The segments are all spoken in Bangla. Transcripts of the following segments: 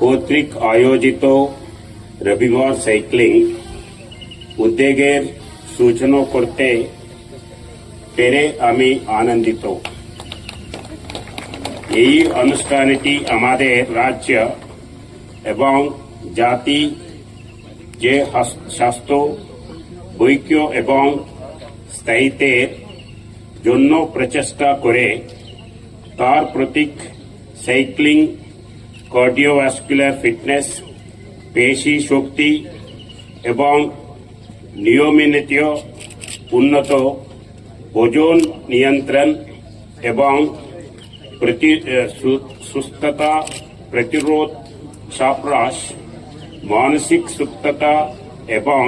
কর্তৃক আয়োজিত রবিবার সাইক্লিং উদ্যোগের সূচনা করতে পেরে আমি আনন্দিত এই অনুষ্ঠানটি আমাদের রাজ্য এবং জাতি যে স্বাস্থ্য ঐক্য এবং স্থায়িত্বের জন্য প্রচেষ্টা করে তার প্রতীক সাইক্লিং কার্ডিওভাস্কুলার ফিটনেস পেশি শক্তি এবং নিয়মিত উন্নত। ওজন নিয়ন্ত্রণ এবং সুস্থতা প্রতিরোধ সাপ্রাস মানসিক সুস্থতা এবং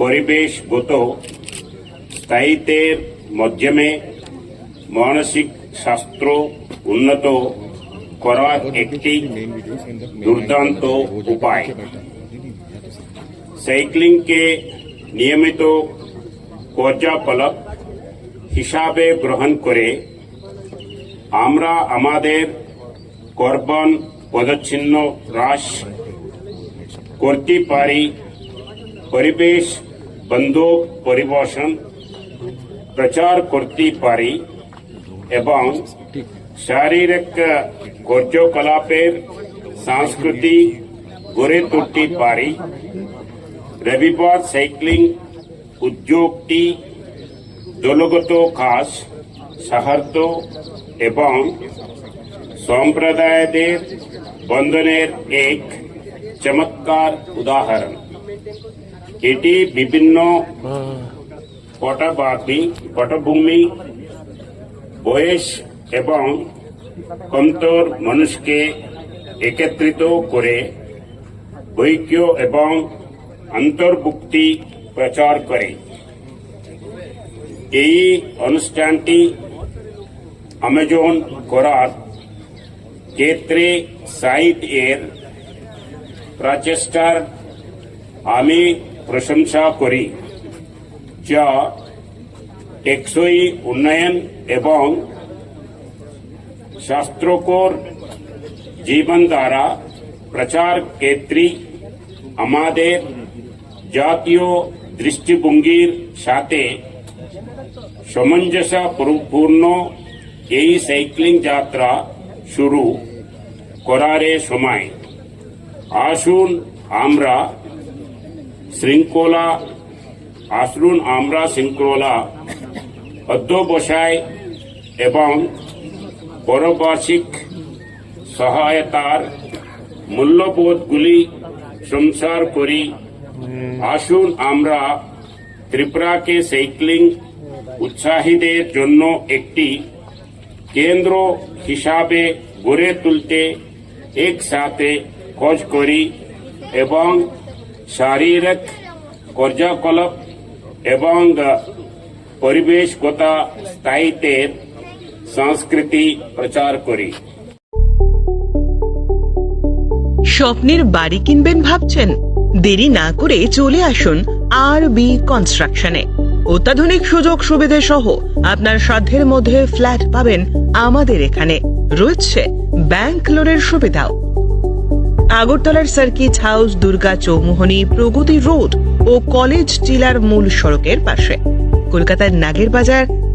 পরিবেশগত স্থায়িত্বের মাধ্যমে মানসিক শাস্ত্র উন্নত। করার একটি দুর্দান্ত উপায় সাইক্লিংকে নিয়মিত কার্যকলাপ হিসাবে গ্রহণ করে আমরা আমাদের কর্বন পদচ্ছিন্ন হ্রাস করতে পারি পরিবেশ বন্ধু পরিবেশন প্রচার করতে পারি এবং শারীরিক কার্যকলাপের সংস্কৃতি গড়ে তুলতে পারি রবিবার সাইক্লিং উদ্যোগটি দলগত কাজ সাহায্য এবং সম্প্রদায়দের বন্ধনের এক চমৎকার উদাহরণ এটি বিভিন্ন পটবাদী পটভূমি বয়স এবং কন্তর মানুষকে একত্রিত করে ঐক্য এবং অন্তর্ভুক্তি প্রচার করে। এই অনুষ্ঠানটি আমাজন করার ক্ষেত্রে সাইট এর প্রচেষ্টার আমি প্রশংসা করি, যা টেকসই উন্নয়ন এবং শাস্ত্রকর জীবন দ্বারা প্রচার ক্ষেত্রে আমাদের জাতীয় দৃষ্টিভঙ্গির সাথে সামঞ্জস্যপূর্ণ এই সাইক্লিং যাত্রা শুরু করার সময় আসুন আমরা শৃঙ্খলা আসুন আমরা শৃঙ্খলা অধ্যবসায় এবং পারপার্শ্বিক সহায়তার মূল্যবোধগুলি সংসার করি। আসুন আমরা ত্রিপুরাকে সাইক্লিং উৎসাহীদের জন্য একটি কেন্দ্র হিসাবে গড়ে তুলতে একসাথে কাজ করি এবং শারীরিক কার্যকলাপ এবং পরিবেশগত স্থায়িত্বের সংস্কৃতি প্রচার করি। স্বপ্নের বাড়ি কিনবেন ভাবছেন? দেরি না করে চলে আসুন আর বি কনস্ট্রাকশনে অত্যাধুনিক সুযোগ সুবিধে সহ আপনার সাধ্যের মধ্যে ফ্ল্যাট পাবেন আমাদের এখানে। রয়েছে ব্যাংক লোনের সুবিধাও। আগরতলার circuit house, Durga Chowmuhani, Pragati road ও কলেজ টিলার মূল সড়কের পাশে। কলকাতার নাগের বাজার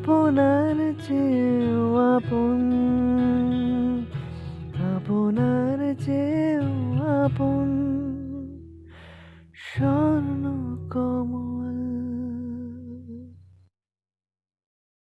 আপনার চেউ আপন আপনার চেউ আপন। স্বর্ণ